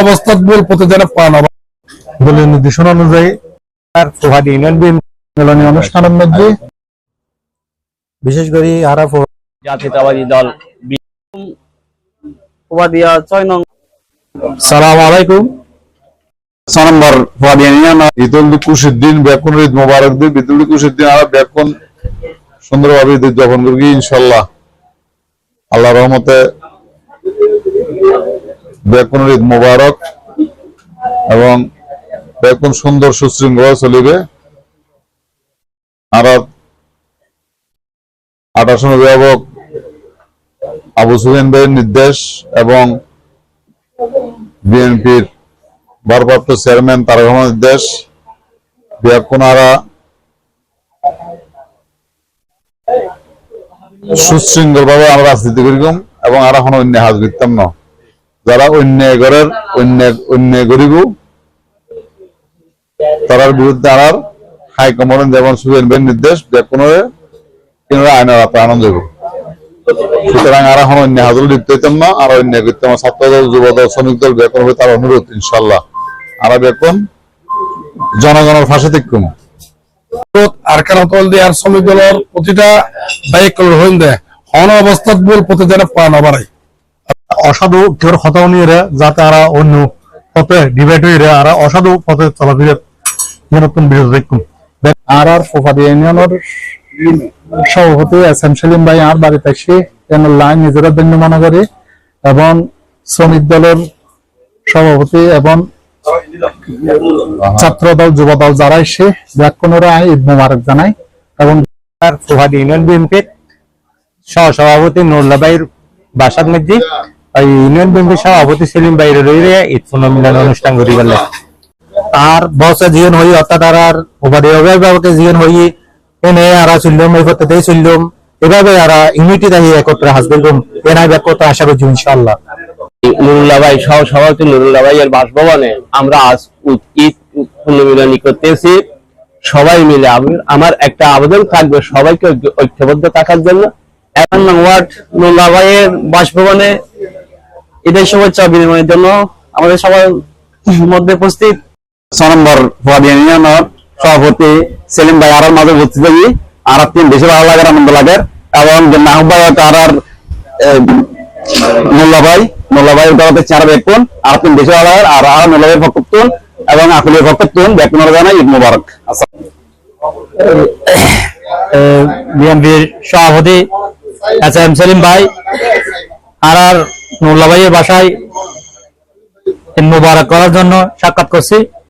অবস্থাত বল প্রতিদিন পান বলে নির্দেশনা অনুযায়ী আর প্রভাতী ইউনিয়ন বিএনপি অনুষ্ঠানের মধ্যে বিশেষ করে আরা জাতীয়তাবাদী দল ছয় নং সালাম আলাইকুম। নম্বর ফাদিয়ানিয়ান ঈদুল দিন ব্যাকুন ঈদ মোবারক দিন ঈদুল দিন, আর ব্যাকুন সুন্দরভাবে ঈদ উদযাপন ইনশাল্লাহ আল্লাহ রহমতে ব্যাকুন ঈদ মোবারক এবং ব্যাকুন সুন্দর সুশৃঙ্খলা চলিবে। আর আঠাশন অভিভাবক আবু সুফিয়ান ভাইয়ের নির্দেশ এবং বিএনপির ভারপ্রাপ্ত চেয়ারম্যান তারেক রহমানের দেশ, বিয়াকুনারা সুশৃঙ্খল ভাবে আমরা রাজনীতি করিম এবং আর এখন অন্য হাজ করতাম না। যারা অন্যায় করার অন্যায় অন্যায় করিব, তারার বিরুদ্ধে আর হাইকমান্ড যেমন সুবিধান নির্দেশ, বিয়াকুনের কিনারা আইনের আপ আনন্দ সুতরাং আর এখন অন্য হাজল লিপ্ত হইতাম না, আর অন্যায় করতাম। ছাত্র দল যুব দল শ্রমিক দল বেতন হবে তার অনুরোধ ইনশাল্লাহ আর বেতন জনগণের ফাঁসে তিকুম আর কেন দিয়ে আর দলের প্রতিটা সাইকেল হইন্দে হন অবস্থাত বল আবারাই অসাধু কেউ হতা নিয়ে যাতে আর অন্য পথে ডিভাইড হয়ে আর অসাধু পথে চলাফেরা নতুন বিরোধ দেখুন। আর আর ফোফাদি ইউনিয়নের সভাপতি এস এম সেলিম ভাই আর বাড়িতে কেন লাইন নিজেরা ধন্য মনে করে এবং শ্রমিক দলের সভাপতি এবং ছাত্র দল, যুব দল যারা এসে ব্যাকুণরা ঈদ মোবারক জানাই এবং ফোহাদি ইউনিয়ন বিএনপির সহ সভাপতি নুরুল্লাহ ভাইয়ের বাসার মধ্যে ইউনিয়ন বিএনপির সভাপতি সেলিম ভাইয়ের রইরে ঈদ পুনর্মিলন অনুষ্ঠান করি গেলে আর বসে জীবন হই, অর্থাৎ আর আর উপাধি অভিভাবকের জীবন হই, এনে আর চললাম, এই করতে চললাম। এভাবে আর ইউনিটি দাহি একত্রে হাসবেন্ডুম এনাই ব্যাকত্র আশা করছি ইনশাআল্লাহ। নুরুল্লাহ ভাই সহ সভাপতি নুরুল্লাহ ভাইয়ের বাসভবনে আমরা আজ ঈদ পুনর্মিলনী করতেছি। সবাই মিলে আমার একটা আবেদন থাকবে, সবাইকে ঐক্যবদ্ধ থাকার জন্য। এক ওয়ার্ড নুরুল্লাহ ভাইয়ের বাসভবনে ঈদের শুভেচ্ছা বিনিময়ের জন্য আমাদের সবার মধ্যে উপস্থিত ছ নম্বর সভাপতি সেলিম ভাই আর মাঝে থাকি আর তিন বেশি ভালো লাগে, আনন্দ লাগে। এবং আহ্বায়ক আর মোল্লা মোল্লা উঠাতে চার বেকুন আর আর আর মোল্লা এবং জানা, ঈদ বিএনপির সভাপতি এস এম সেলিম ভাই, আর আর নুল্লা ভাইয়ের বাসায় মুবারক করার জন্য সাক্ষাৎ করছি।